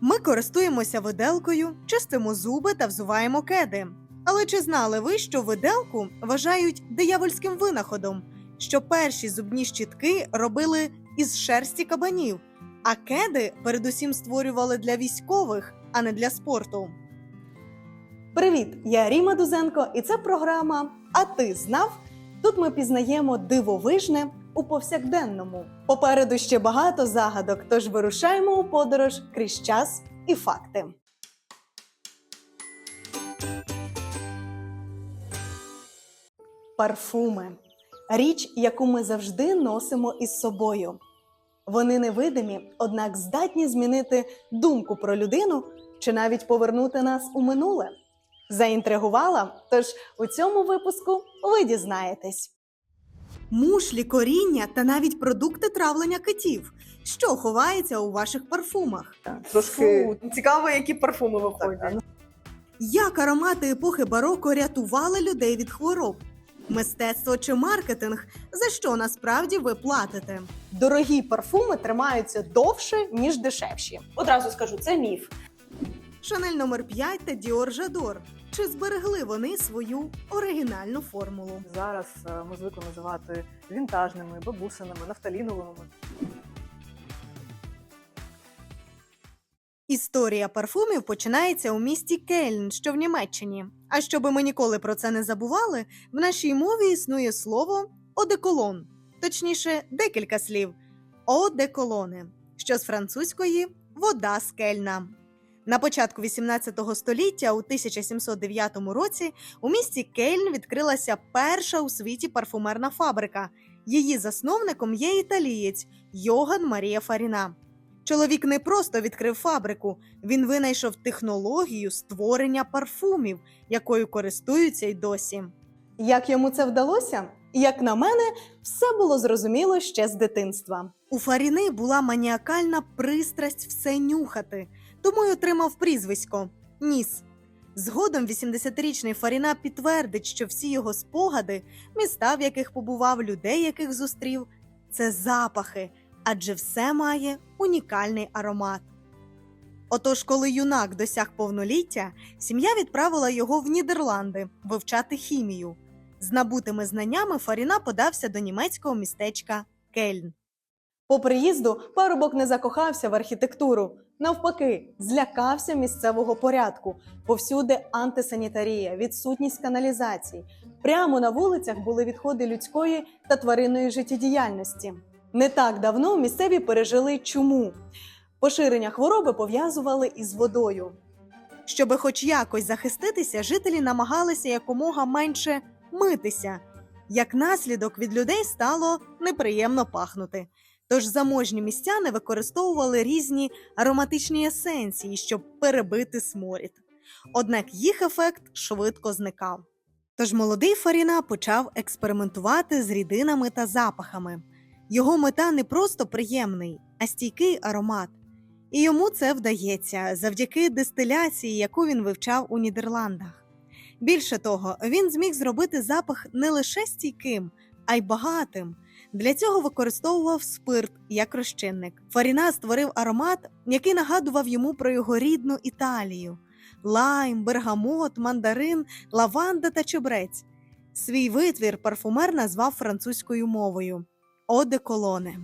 Ми користуємося виделкою, чистимо зуби та взуваємо кеди. Але чи знали ви, що виделку вважають диявольським винаходом, що перші зубні щітки робили із шерсті кабанів, а кеди передусім створювали для військових, а не для спорту? Привіт! Я Ріма Дузенко, і це програма А ти знав? Тут ми пізнаємо дивовижне у повсякденному. Попереду ще багато загадок, тож вирушаємо у подорож крізь час і факти. Парфуми річ, яку ми завжди носимо із собою. Вони невидимі, однак здатні змінити думку про людину чи навіть повернути нас у минуле. Заінтригувала? Тож у цьому випуску ви дізнаєтесь. Мушлі, коріння та навіть продукти травлення китів. Що ховається у ваших парфумах? Трошки Фу, цікаво, які парфуми виходять. Так, Як аромати епохи бароко рятували людей від хвороб? Мистецтво чи маркетинг? За що насправді ви платите? Дорогі парфуми тримаються довше, ніж дешевші. Одразу скажу, це міф. Шанель номер 5 та Діор Жадор. Чи зберегли вони свою оригінальну формулу? зараз е, ми звикли називати вінтажними, бабусинами, нафталіновими. Історія парфумів починається у місті Кельн, що в Німеччині. А щоби ми ніколи про це не забували, в нашій мові існує слово одеколон, точніше, декілька слів одеколони, що з французької вода з Кельна. На початку 18 століття, у 1709 році, у місті Кельн відкрилася перша у світі парфумерна фабрика. Її засновником є італієць Йоган Марія Фаріна. Чоловік не просто відкрив фабрику, він винайшов технологію створення парфумів, якою користуються й досі. Як йому це вдалося? Як на мене, все було зрозуміло ще з дитинства. У Фаріни була маніакальна пристрасть все нюхати, тому й отримав прізвисько Ніс. Згодом 80-річний Фаріна підтвердить, що всі його спогади, міста, в яких побував, людей, яких зустрів, це запахи, адже все має унікальний аромат. Отож, коли юнак досяг повноліття, сім'я відправила його в Нідерланди вивчати хімію. З набутими знаннями Фаріна подався до німецького містечка Кельн. По приїзду парубок не закохався в архітектуру. Навпаки, злякався місцевого порядку. Повсюди антисанітарія, відсутність каналізацій. Прямо на вулицях були відходи людської та тваринної життєдіяльності. Не так давно місцеві пережили чуму. Поширення хвороби пов'язували із водою. Щоби хоч якось захиститися, жителі намагалися якомога менше митися. Як наслідок від людей стало неприємно пахнути. Тож заможні містяни використовували різні ароматичні есенції, щоб перебити сморід. Однак їх ефект швидко зникав. Тож молодий Фаріна почав експериментувати з рідинами та запахами. Його мета не просто приємний, а стійкий аромат. І йому це вдається завдяки дистиляції, яку він вивчав у Нідерландах. Більше того, він зміг зробити запах не лише стійким, а й багатим. Для цього використовував спирт як розчинник. Фаріна створив аромат, який нагадував йому про його рідну Італію: лайм, бергамот, мандарин, лаванда та чебрець. Свій витвір парфумер назвав французькою мовою Оде колоне.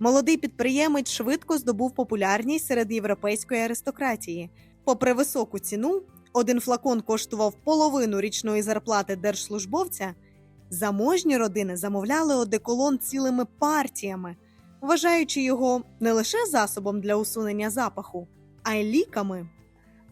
Молодий підприємець швидко здобув популярність серед європейської аристократії. Попри високу ціну, один флакон коштував половину річної зарплати держслужбовця. Заможні родини замовляли одеколон цілими партіями, вважаючи його не лише засобом для усунення запаху, а й ліками.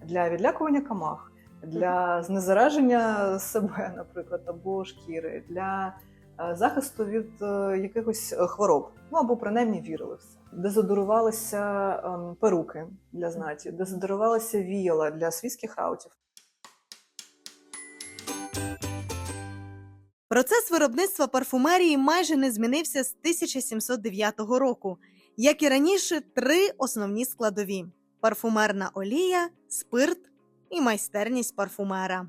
Для відлякування комах, для знезараження себе, наприклад, або шкіри, для е, захисту від е, якихось хвороб, ну або принаймні вірили в це. Дезодорувалися ем, перуки для знаті, дезодорувалися віяла для свійських раутів. Процес виробництва парфумерії майже не змінився з 1709 року, як і раніше, три основні складові: парфумерна олія, спирт і майстерність парфумера.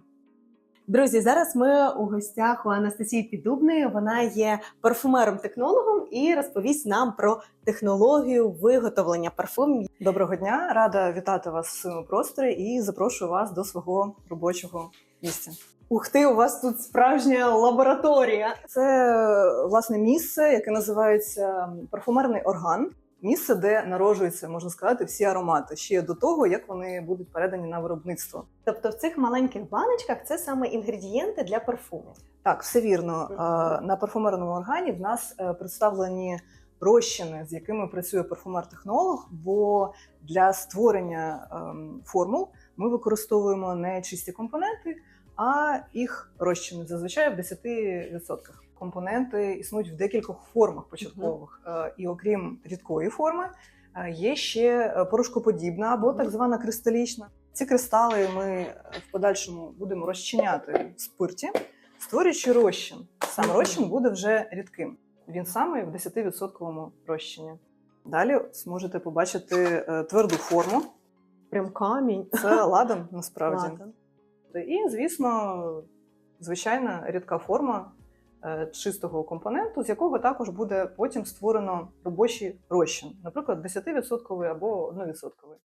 Друзі, зараз ми у гостях у Анастасії Піддубної. Вона є парфумером-технологом і розповість нам про технологію виготовлення парфумів. Доброго дня, рада вітати вас в своєму просторі і запрошую вас до свого робочого місця. Ух ти, у вас тут справжня лабораторія. Це власне місце, яке називається парфумерний орган. Місце, де народжуються, можна сказати, всі аромати ще до того, як вони будуть передані на виробництво. Тобто в цих маленьких баночках це саме інгредієнти для парфумів. Так, все вірно. Мгм. А, На парфумерному органі в нас е, представлені розчини, з якими працює парфумер-технолог. Бо для створення ем, формул ми використовуємо не чисті компоненти, а їх розчини зазвичай в 10%. Компоненти існують в декількох формах початкових. Е, І окрім рідкої форми, е, є ще е, порошкоподібна або так звана кристалічна. Ці кристали ми в подальшому будемо розчиняти в спирті, створюючи розчин. Сам розчин буде вже рідким. Він саме в 10% розчині. Далі зможете побачити тверду форму. Прям камінь. Це ладан насправді. Ладно. І, звісно, звичайна рідка форма е, чистого компоненту, з якого також буде потім створено робочий розчин, наприклад, 10% або 1%.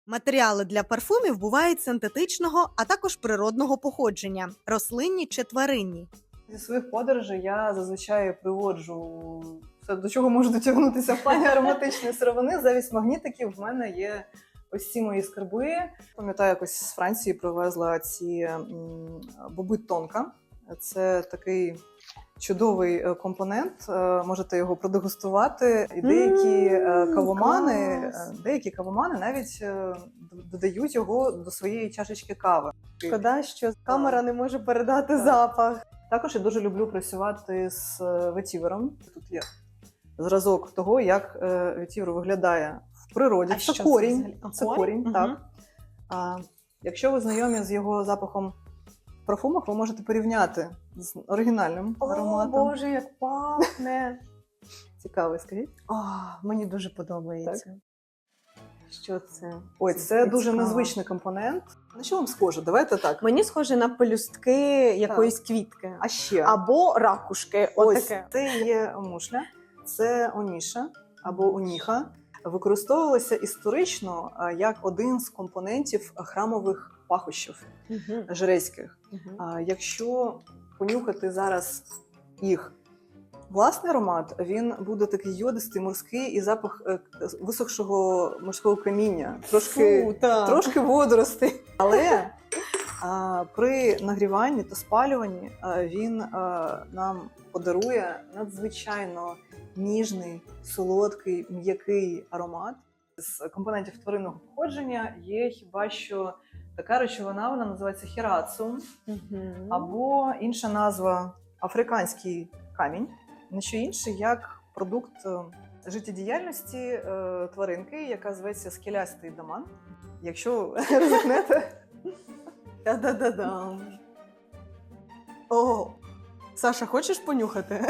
Матеріали для парфумів бувають синтетичного, а також природного походження, рослинні чи тваринні. Зі своїх подорожей я зазвичай приводжу все, до чого можу дотягнутися в плані ароматичної сировини. Замість магнітиків в мене є ось ці мої скарби. Пам'ятаю, якось з Франції привезла ці боби тонка. Це такий чудовий е, компонент. Е, Можете його продегустувати. І деякі е, кавомани, клас. деякі кавомани навіть додають його до своєї чашечки кави. Шкода, що камера не може передати запах. Також я дуже люблю працювати з ветівером. Тут є зразок того, як ветівер виглядає природі. А це що корінь. А, Це корінь? Мгм. так. А, якщо ви знайомі з його запахом в парфумах, ви можете порівняти з оригінальним О, ароматом. Боже, як пахне. Цікавий, скажіть. О, мені дуже подобається. Що це? Ой, це дуже цікаво. незвичний компонент. На що вам схоже? Давайте так. Мені схоже на пелюстки якоїсь квітки. А ще Або ракушки. Ось Отаке. це є мушля, це оніша або уніха. Використовувалася історично як один з компонентів храмових пахощів Мгм. жрецьких. Якщо понюхати зараз їх власний аромат, він буде такий йодистий, морський і запах е, висохшого морського каміння, трошки, Фу, трошки водоростей. Але при нагріванні та спалюванні він нам подарує надзвичайно ніжний, солодкий, м'який аромат. З компонентів тваринного походження є хіба що така речовина, вона називається хірацу, або інша назва африканський камінь, не що інше, як продукт е, життєдіяльності е, тваринки, яка зветься скелястий даман. Якщо ризикнете, Та-да-да-дам. О, Саша, хочеш понюхати?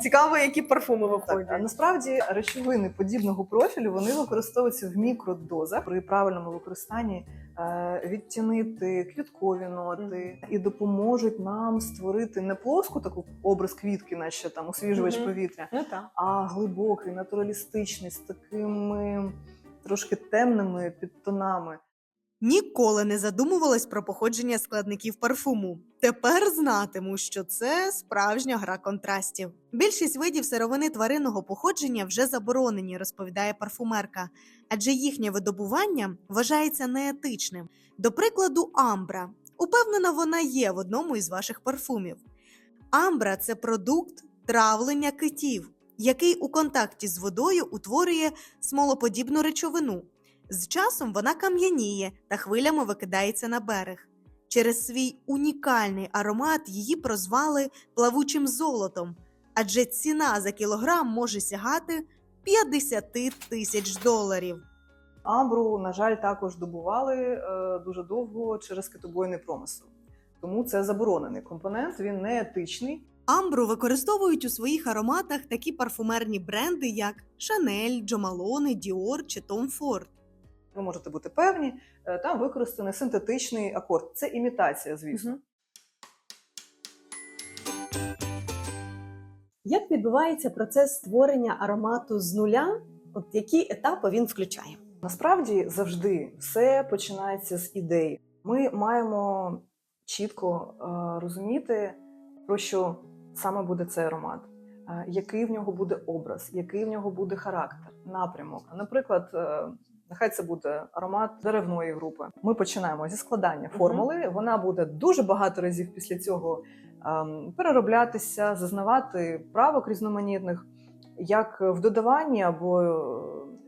Цікаво, які парфуми Так, а насправді речовини подібного профілю вони використовуються в мікродозах при правильному використанні е, відтінити квіткові ноти і допоможуть нам створити не плоску таку образ квітки, наче там освіжувач Мгм. повітря, Ну так. а глибокий, натуралістичний, з такими трошки темними підтонами. Ніколи не задумувалась про походження складників парфуму. Тепер знатиму, що це справжня гра контрастів. Більшість видів сировини тваринного походження вже заборонені, розповідає парфумерка, адже їхнє видобування вважається неетичним. До прикладу, амбра. Упевнена, вона є в одному із ваших парфумів. Амбра це продукт травлення китів, який у контакті з водою утворює смолоподібну речовину. З часом вона кам'яніє та хвилями викидається на берег. Через свій унікальний аромат її прозвали плавучим золотом, адже ціна за кілограм може сягати 50 тисяч доларів. Амбру, на жаль, також добували е, дуже довго через китобойний промисел. Тому це заборонений компонент, він не етичний. Амбру використовують у своїх ароматах такі парфумерні бренди, як Jo Malone, Dior чи Tom Ford ви можете бути певні, е, там використаний синтетичний акорд. Це імітація, звісно. Як відбувається процес створення аромату з нуля? От які етапи він включає? Насправді завжди все починається з ідеї. Ми маємо чітко е, розуміти, про що саме буде цей аромат, е, який в нього буде образ, який в нього буде характер, напрямок. Наприклад, е, нехай це буде аромат деревної групи. Ми починаємо зі складання формули. Вона буде дуже багато разів після цього ем, перероблятися, зазнавати правок різноманітних, як в додаванні або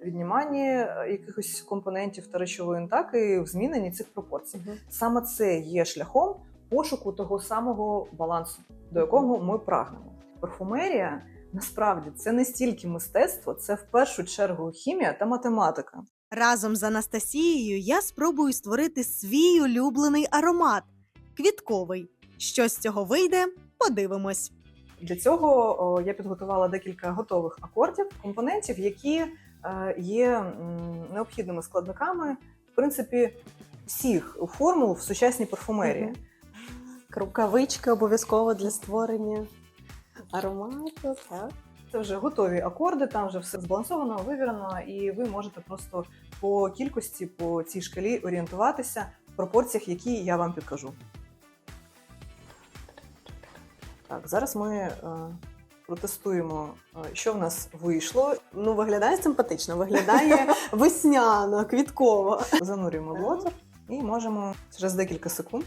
відніманні е, якихось компонентів та речовин, так і в зміненні цих пропорцій. Саме це є шляхом пошуку того самого балансу, до якого ми прагнемо. Парфумерія насправді це не стільки мистецтво, це в першу чергу хімія та математика. Разом з Анастасією я спробую створити свій улюблений аромат квітковий. Що з цього вийде, подивимось. Для цього о, я підготувала декілька готових акордів, компонентів, які е, є необхідними складниками, в принципі, всіх формул в сучасній парфумерії. Мгм. Рукавички обов'язково для створення аромату. Так. Це вже готові акорди, там вже все збалансовано, вивірено, і ви можете просто по кількості, по цій шкалі орієнтуватися в пропорціях, які я вам підкажу. Так, зараз ми е, протестуємо, е, що в нас вийшло. Ну, виглядає симпатично, виглядає весняно, квітково. Занурюємо блотер і можемо через декілька секунд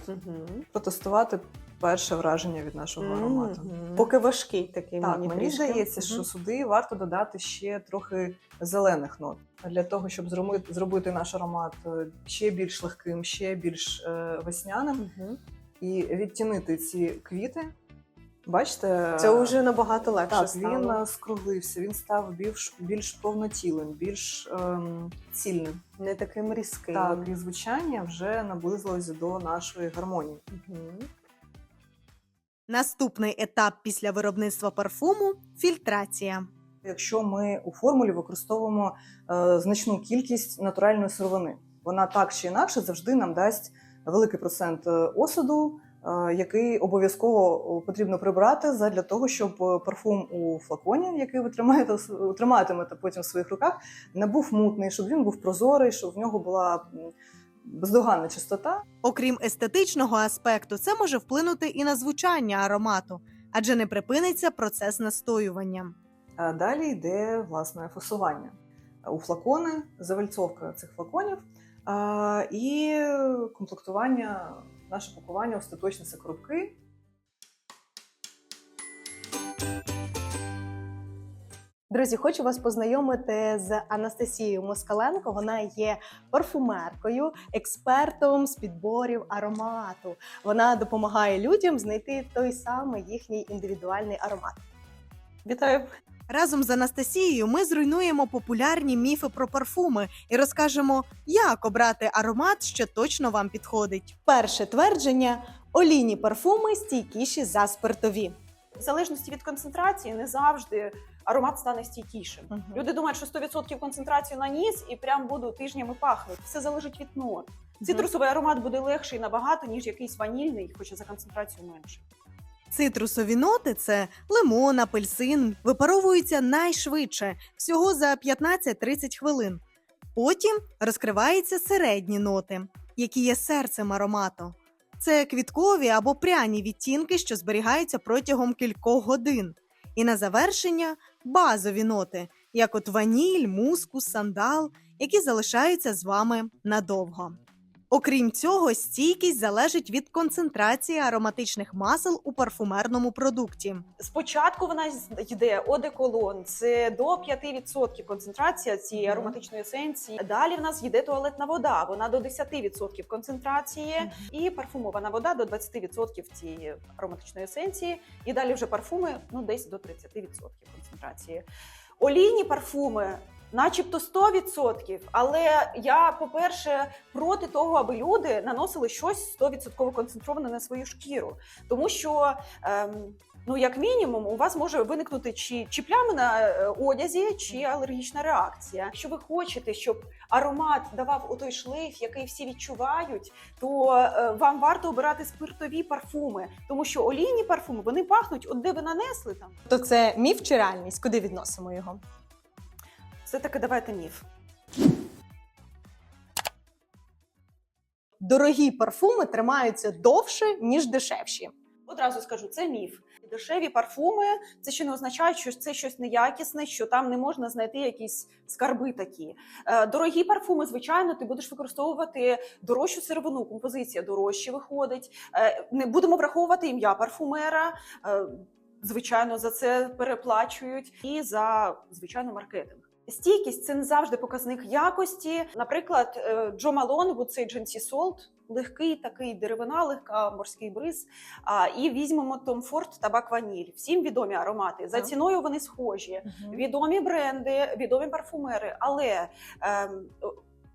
протестувати перше враження від нашого аромату. Поки важкий такий Так, мені мені трішки. здається, що сюди варто додати ще трохи зелених нот для того, щоб зробити, наш аромат е, ще більш легким, ще більш е, весняним і відтінити ці квіти. Бачите, Це вже набагато легше так, стало. він скруглився, він став більш більш повнотілим, більш ем, цільним. не таким різким. Так, і звучання вже наблизилось до нашої гармонії. Наступний етап після виробництва парфуму фільтрація. Якщо ми у формулі використовуємо е, значну кількість натуральної сировини, вона так чи інакше завжди нам дасть великий процент е, осаду, який обов'язково потрібно прибрати задля того, щоб е, парфум у флаконі, який ви тримаєте триматимете потім в своїх руках, не був мутний, щоб він був прозорий, щоб в нього була бездоганна чистота. Окрім естетичного аспекту, це може вплинути і на звучання аромату, адже не припиниться процес настоювання. А Далі йде власне фасування у флакони, завальцовка цих флаконів а, і комплектування, наше пакування, остаточні це коробки. Друзі, хочу вас познайомити з Анастасією Москаленко. Вона є парфумеркою, експертом з підборів аромату. Вона допомагає людям знайти той самий їхній індивідуальний аромат. Вітаю! Разом з Анастасією ми зруйнуємо популярні міфи про парфуми і розкажемо, як обрати аромат, що точно вам підходить. Перше твердження: олійні парфуми стійкіші за спиртові. в залежності від концентрації не завжди аромат стане стійкішим. Мгм. Люди думають, що 100% концентрацію наніс і прям буду тижнями пахнути. Все залежить від нот. Цитрусовий аромат буде легший набагато, ніж якийсь ванільний, хоча за концентрацію менше. Цитрусові ноти це лимон, апельсин, випаровуються найшвидше, всього за 15-30 хвилин. Потім розкриваються середні ноти, які є серцем аромату. Це квіткові або пряні відтінки, що зберігаються протягом кількох годин. І на завершення базові ноти, як от ваніль, мускус, сандал, які залишаються з вами надовго. Окрім цього, стійкість залежить від концентрації ароматичних масел у парфумерному продукті. Спочатку вона йде одеколон, це до 5% концентрація цієї ароматичної есенції. Далі в нас йде туалетна вода, вона до 10% концентрації, і парфумована вода до 20% цієї ароматичної есенції. І далі вже парфуми ну десь до 30% концентрації. Олійні парфуми. Начебто 100%, але я, по-перше, проти того, аби люди наносили щось 100% концентроване на свою шкіру. Тому що ем, Ну, як мінімум, у вас може виникнути чи, чи плями на е, одязі, чи алергічна реакція. Якщо ви хочете, щоб аромат давав у той шлейф, який всі відчувають, то е, вам варто обирати спиртові парфуми, тому що олійні парфуми вони пахнуть, от де ви нанесли там. То це міф чи реальність? Куди відносимо його? Це таки давайте міф. Дорогі парфуми тримаються довше, ніж дешевші. Одразу скажу, це міф. Дешеві парфуми це ще не означає, що це щось неякісне, що там не можна знайти якісь скарби такі. Е, Дорогі парфуми, звичайно, ти будеш використовувати дорожчу сировину, композиція дорожче виходить. Е, Не будемо враховувати ім'я парфумера. Е, Звичайно, за це переплачують і за звичайно маркетинг. Стійкість це не завжди показник якості. Наприклад, е, Джо Малон, в Дженсі Солт, легкий такий деревина, легка морський бриз. А, і візьмемо Tom Ford табак ваніль. Всім відомі аромати. За ціною вони схожі. Відомі бренди, відомі парфумери, але ем,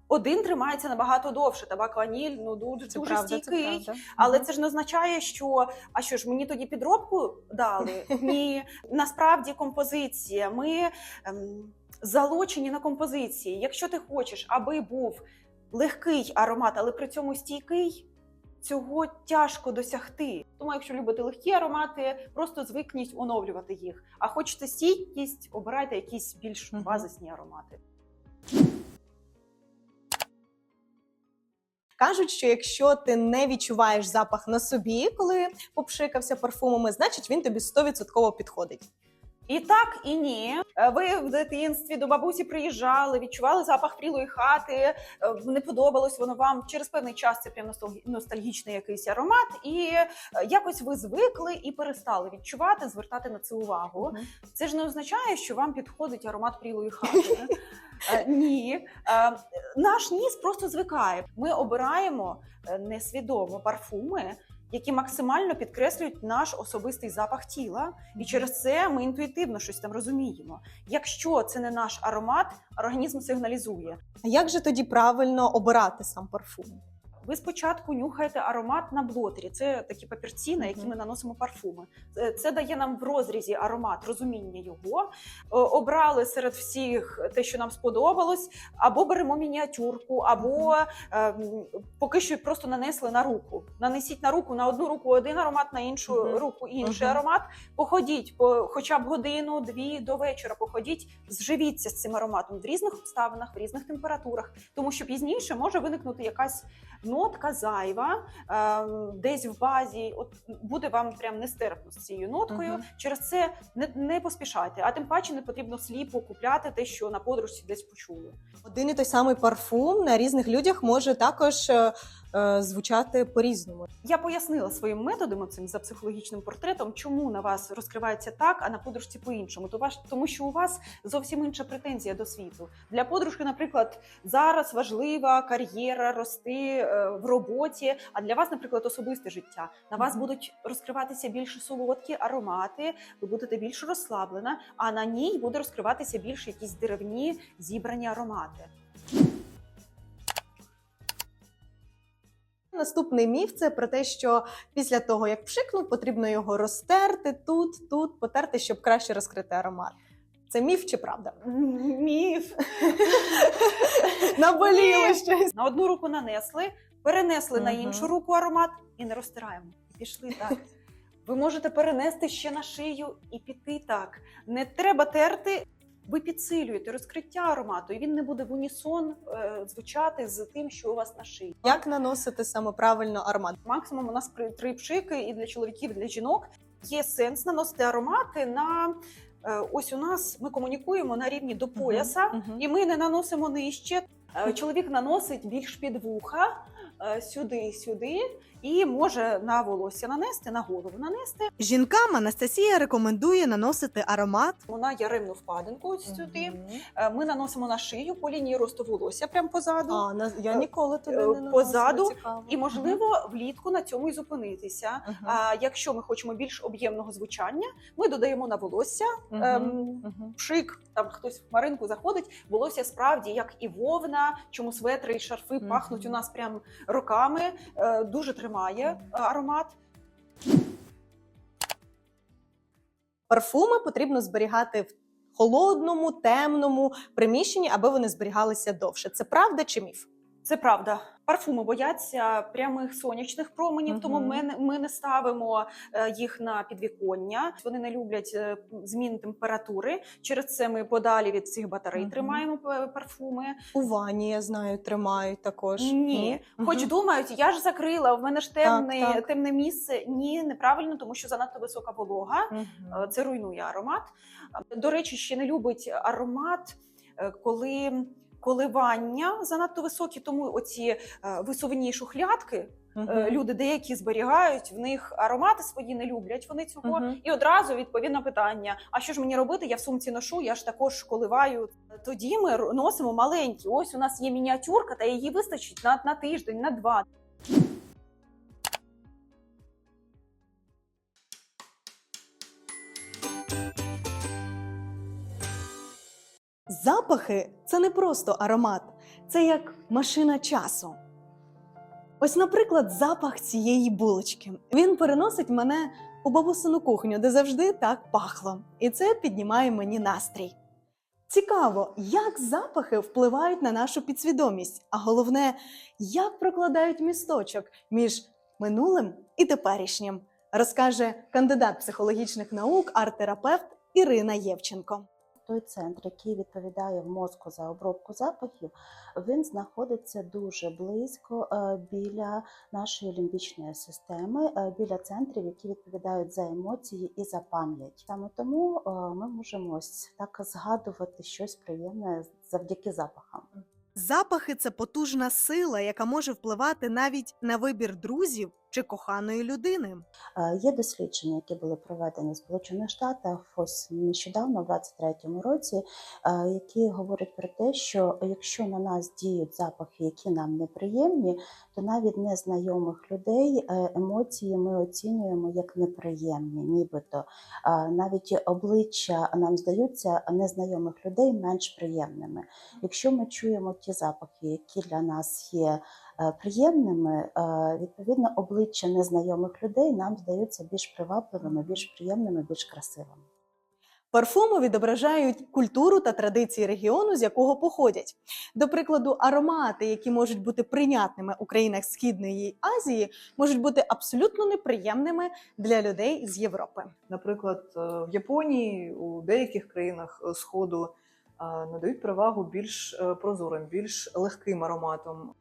один тримається набагато довше. Табак ваніль ну дуже Це дуже правда, стійкий. правда. Але це ж не означає, що а що ж мені тоді підробку дали? Ні, насправді композиція. Ми ем, залучені на композиції. Якщо ти хочеш, аби був легкий аромат, але при цьому стійкий. Цього тяжко досягти. Тому, якщо любите легкі аромати, просто звикніть оновлювати їх. А хочете стійкість, обирайте якісь більш базисні аромати. Кажуть, що якщо ти не відчуваєш запах на собі, коли попшикався парфумами, значить він тобі 100% підходить. І так, і ні. Е, Ви в дитинстві до бабусі приїжджали, відчували запах прілої хати, е, не подобалось воно вам. Через певний час це прям ностальгічний якийсь аромат, і е, якось ви звикли і перестали відчувати, звертати на це увагу. Це ж не означає, що вам підходить аромат прілої хати. Ні, наш ніс просто звикає. Ми обираємо несвідомо парфуми, які максимально підкреслюють наш особистий запах тіла, і через це ми інтуїтивно щось там розуміємо. Якщо це не наш аромат, організм сигналізує. А як же тоді правильно обирати сам парфум? Ви спочатку нюхаєте аромат на блотері. Це такі папірці, на які ми наносимо парфуми. Це- дає нам в розрізі аромат, розуміння його. Обрали серед всіх те, що нам сподобалось, або беремо мініатюрку, або ем, поки що просто нанесли на руку. Нанесіть на руку на одну руку один аромат, на іншу руку інший аромат. Походіть по хоча б годину, дві до вечора. Походіть, зживіться з цим ароматом в різних обставинах, в різних температурах, тому що пізніше може виникнути якась нотка зайва, ем, десь в базі. От буде вам прям нестерпно з цією ноткою. Мгм. Через це не, не поспішайте, а тим паче не потрібно сліпо купляти те, що на подружці десь почули. Один і той самий парфум на різних людях може також е, е, звучати по-різному. Я пояснила своїм методом цим за психологічним портретом, чому на вас розкривається так, а на подружці по-іншому. То ваш тому, що у вас зовсім інша претензія до світу. Для подружки, наприклад, зараз важлива кар'єра, рости е, в роботі. А для вас, наприклад, особисте життя. На вас будуть розкриватися більш солодкі аромати, ви будете більш розслаблена, а на ній буде розкриватися більш якісь деревні зібрані аромати. Наступний міф це про те, що після того, як пшикнув, потрібно його розтерти тут, тут, потерти, щоб краще розкрити аромат. Це міф чи правда? Міф. Наболіло щось. На одну руку нанесли, перенесли на іншу руку аромат і не розтираємо. І пішли так. Ви можете перенести ще на шию і піти так. Не треба терти. Ви підсилюєте розкриття аромату, і він не буде в унісон е, звучати з тим, що у вас на шиї. Як наносити саме правильно аромат? Максимум у нас три пшики і для чоловіків, і для жінок. Є сенс наносити аромати на е, ось у нас ми комунікуємо на рівні до пояса. Мгм. І ми не наносимо нижче. Е, Чоловік наносить більш під вуха, сюди, сюди, і може на волосся нанести, на голову нанести. Жінкам Анастасія рекомендує наносити аромат На яремну впадинку ось сюди. Мгм. Е, Ми наносимо на шию по лінії росту волосся, прямо позаду. А, на- я Е, ніколи туди е, не наносила. позаду, Цікаво. І можливо влітку на цьому і зупинитися. Мгм. А якщо ми хочемо більш об'ємного звучання, ми додаємо на волосся Мгм. ем, Мгм. пшик, там хтось в маринку заходить, волосся справді як і вовна, чому светри і шарфи Мгм. пахнуть у нас прям роками, е, дуже тримає е, аромат. Парфуми потрібно зберігати в холодному, темному приміщенні, аби вони зберігалися довше. Це правда чи міф? Це правда. Парфуми бояться прямих сонячних променів, тому ми, не- ми не ставимо е, їх на підвіконня. Вони не люблять е, змін температури. Через це ми подалі від цих батарей Мгм. тримаємо парфуми. У ванні, я знаю, тримають також. Ні, Мгм. хоч думають, я ж закрила, в мене ж темне, Так, так. темне місце. Ні, неправильно, тому що занадто висока волога. Е, Це руйнує аромат. До речі, ще не любить аромат, е, коли коливання занадто високі, тому оці е, висувні шухлядки Uh -huh. люди деякі зберігають, в них аромати свої не люблять. Вони цього Мгм. і одразу відповідно питання: а що ж мені робити? Я в сумці ношу, я ж також коливаю. Тоді ми носимо маленькі. Ось у нас є мініатюрка, та її вистачить на, на тиждень, на два. Запахи це не просто аромат, це як машина часу. Ось, наприклад, запах цієї булочки. Він переносить мене у бабусину кухню, де завжди так пахло. І це піднімає мені настрій. Цікаво, як запахи впливають на нашу підсвідомість, а головне, як прокладають місточок між минулим і теперішнім, розкаже кандидат психологічних наук, арт-терапевт Ірина Євченко. Той центр, який відповідає в мозку за обробку запахів, він знаходиться дуже близько е, біля нашої лімбічної системи, е, біля центрів, які відповідають за емоції і за пам'ять. Саме тому е, ми можемо ось так згадувати щось приємне завдяки запахам. Запахи це потужна сила, яка може впливати навіть на вибір друзів чи коханої людини. Е, Є дослідження, які були проведені в Сполучених Штатах ось нещодавно, в 23-му році, е, які говорять про те, що якщо на нас діють запахи, які нам неприємні, то навіть незнайомих людей е, емоції ми оцінюємо як неприємні, нібито навіть обличчя нам здаються незнайомих людей менш приємними. Якщо ми чуємо ті запахи, які для нас є приємними, е, відповідно, обличчя незнайомих людей нам здаються більш привабливими, більш приємними, більш красивими. Парфуми відображають культуру та традиції регіону, з якого походять. До прикладу, аромати, які можуть бути прийнятними у країнах Східної Азії, можуть бути абсолютно неприємними для людей з Європи. Наприклад, е, в Японії у деяких країнах е, Сходу е, надають перевагу більш е, прозорим, більш легким ароматом.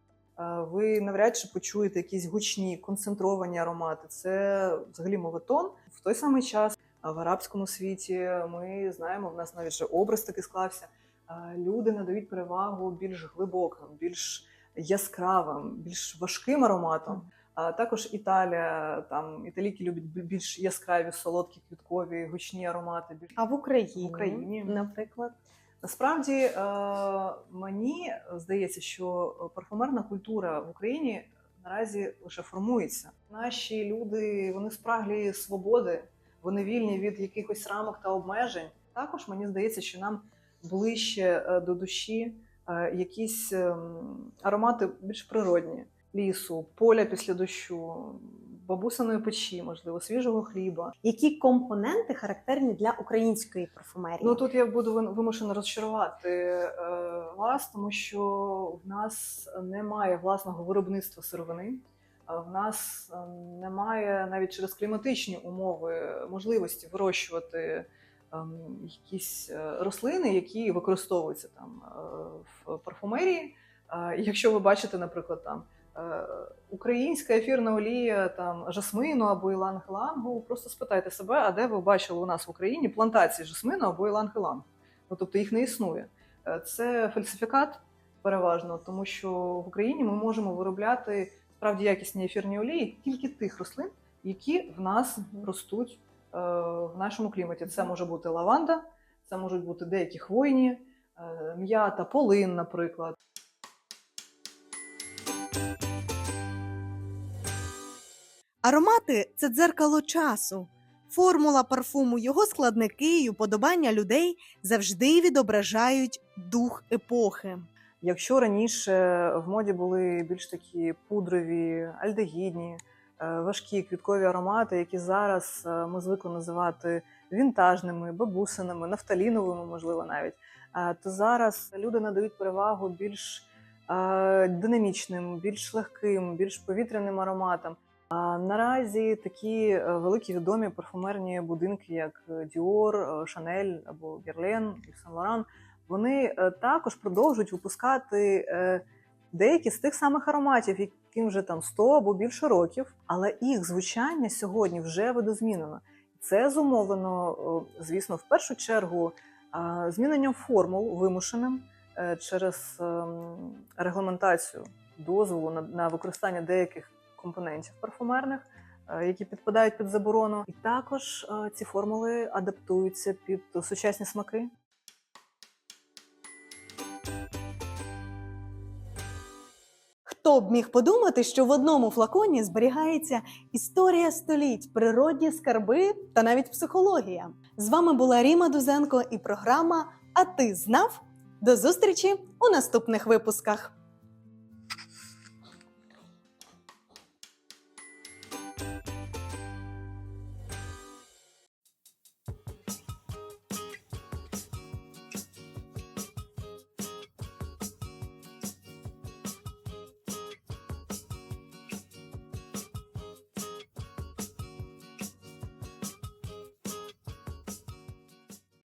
Ви навряд чи почуєте якісь гучні концентровані аромати. Це взагалі моветон. В той самий час в арабському світі ми знаємо, в нас навіть вже образ такий склався. Люди надають перевагу більш глибоким, більш яскравим, більш важким ароматом. А також Італія, там італійки люблять більш яскраві, солодкі, квіткові, гучні аромати. Більш А в Україні, В Україні. наприклад, насправді е, мені здається, що парфумерна культура в Україні наразі лише формується. Наші люди вони спраглі свободи, вони вільні від якихось рамок та обмежень. Також мені здається, що нам ближче е, до душі е, якісь ем, аромати більш природні лісу, поля після дощу, бабусиної печі, можливо, свіжого хліба. які компоненти характерні для української парфумерії? Ну тут я буду вимушена розчарувати е, вас, тому що в нас немає власного виробництва сировини. а В нас е, немає навіть через кліматичні умови можливості вирощувати ем, якісь е, рослини, які використовуються там е, в парфумерії. Е, Якщо ви бачите, наприклад, там е, українська ефірна олія там жасмину або іланг-ілангу, просто спитайте себе, а де ви бачили у нас в Україні плантації жасмину або іланг-ілангу? Ну, тобто їх не існує. Е, Це фальсифікат переважно, тому що в Україні ми можемо виробляти справді якісні ефірні олії тільки тих рослин, які в нас ростуть е, в нашому кліматі. Це може бути лаванда, це можуть бути деякі хвойні, е, м'ята, полин, наприклад. Аромати це дзеркало часу. Формула парфуму, його складники й уподобання людей завжди відображають дух епохи. Якщо раніше в моді були більш такі пудрові, альдегідні, е, важкі квіткові аромати, які зараз е, ми звикли називати вінтажними, бабусинами, нафталіновими, можливо, навіть, е, то зараз люди надають перевагу більш е, динамічним, більш легким, більш повітряним ароматам. А наразі такі е, великі відомі парфумерні будинки, як Dior, Шанель або Герлен і Saint вони е, також продовжують випускати е, деякі з тих самих ароматів, яким вже там 100 або більше років, але їх звучання сьогодні вже видозмінено. Це зумовлено, е, звісно, в першу чергу е, зміненням формул вимушеним е, через ем, регламентацію дозволу на використання деяких компонентів парфумерних, е, які підпадають під заборону. І також е, ці формули адаптуються під сучасні смаки. Хто б міг подумати, що в одному флаконі зберігається історія століть, природні скарби та навіть психологія. З вами була Ріма Дузенко і програма А ти знав? До зустрічі у наступних випусках.